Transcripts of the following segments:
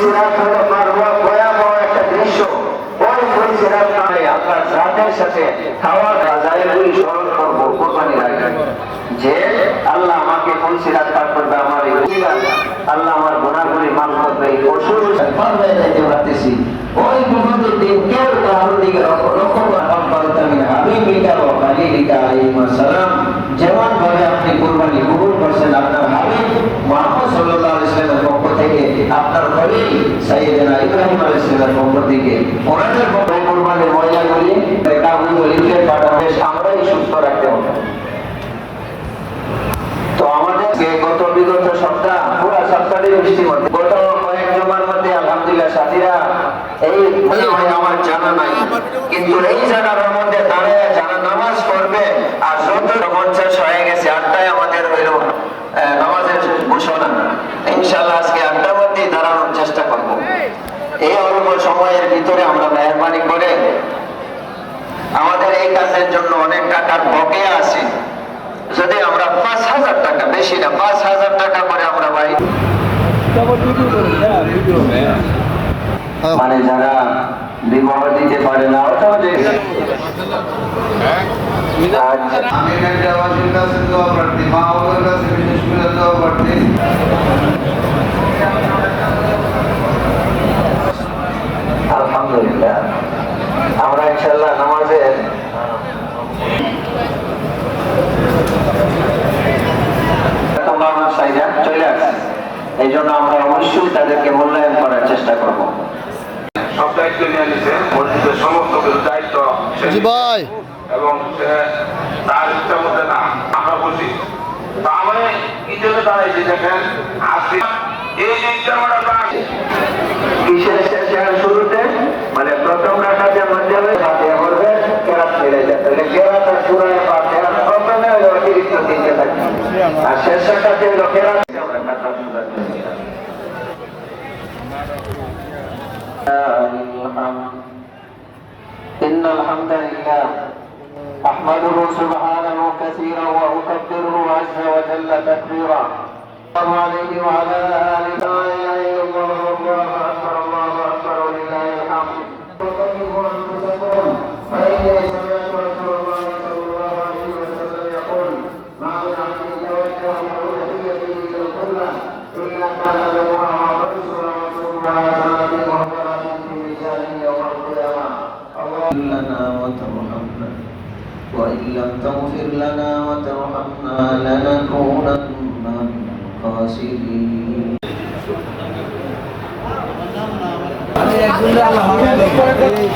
ফুলসিরাত হলো ভয়াবহ একটা দৃশ্য ওই ফুলসিরাত পারে আপনার জাতের সাথে খাওয়া রাজায়েরগুলি স্মরণ করব কোরবানি রাখবেন যে আল্লাহ আমাকে ফুলসিরাত পার করবে আমার আল্লাহ আমার গুনাহগুলি মাফ করবে হয়ে ওই বিপদের লিখে পাঠাবে আমরাই সুস্থ রাখতে হবে। তো আমাদের যে গত বিগত সপ্তাহ, পুরা সপ্তাহে বৃষ্টির মধ্যে। গত কয়েক জমার মধ্যে, আলহামদুলিল্লাহ, সাথীরা, এই আমার জানা নাই। কিন্তু এই জানার মধ্যে দাঁড়ায় যারা নামাজ পড়বে, আর যত পঞ্চাশ হয়ে গেছে, আটটায় আমাদের হইল নামাজের ঘোষণা। ইনশাল্লাহ আজকে আটটার মধ্যেই দাঁড়ানোর চেষ্টা করব। এই অল্প সময়ের ভিতরে আমরা এই কাজের জন্য অনেক টাকার বকেয়া আছে যদি আমরা পাঁচ হাজার টাকা বেশি না পাঁচ হাজার টাকা করে আমরা বাড়ি মানে যারা বিবাহ দিতে পারে না ওটাও যে। আমি এলাকাবাসীর কাছে দোয়া প্রার্থী মা বাবার কাছে বিশেষ করে দোয়া প্রার্থী আলহামদুলিল্লাহ আমরা ইনশাল্লাহ নামাজের তোমরা আমার সাইডে চলে আসছে এই জন্য আমরা অবশ্যই তাদেরকে মূল্যায়ন করার চেষ্টা করব সব দায়িত্ব নিয়ে নিছে মসজিদের সমস্ত কিছু দায়িত্ব ভাই। এবং তার ইচ্ছার মধ্যে না আমরা বুঝি তো আমরা কি জন্য দাঁড়াইছি দেখেন আসি এই ইচ্ছা আমরা কিসের শেষে আর শুরুতে? মানে প্রথম রাখাতে মধ্যে ফাতিহা করবে কেরাত মিলে যায় তাহলে কেরাত আর সুরায় ফাতিহা প্রথমে হলো অতিরিক্ত তিনটে থাকে। আর শেষ রাখাতে হলো কেরাত শুনতে إن الحمد لله أحمده سبحانه كثيرا وأكبره عز وجل تكبيرا الله عليه وعلى آله لا الله والله أكبر الله أكبر ولله الحمد وقدموا أنفسكم فإني سمعت رسول الله صلى الله عليه وسلم يقول ما من عبد توجه بألوهيته إلى القبلة إلا كان له أعظم رسول الله صلى وهو راكب في ميزانه يوم القيامة اللهم لنا وترحمنا وإن لم تغفر لنا وترحمنا لنكونن من الخاسرين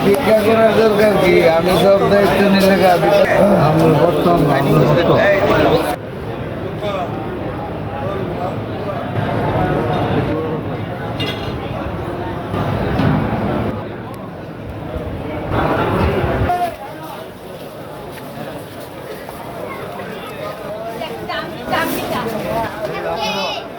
ভিক্ষা করার দরকার কি আমি সব দায়িত্ব নিলে আমি বর্তমান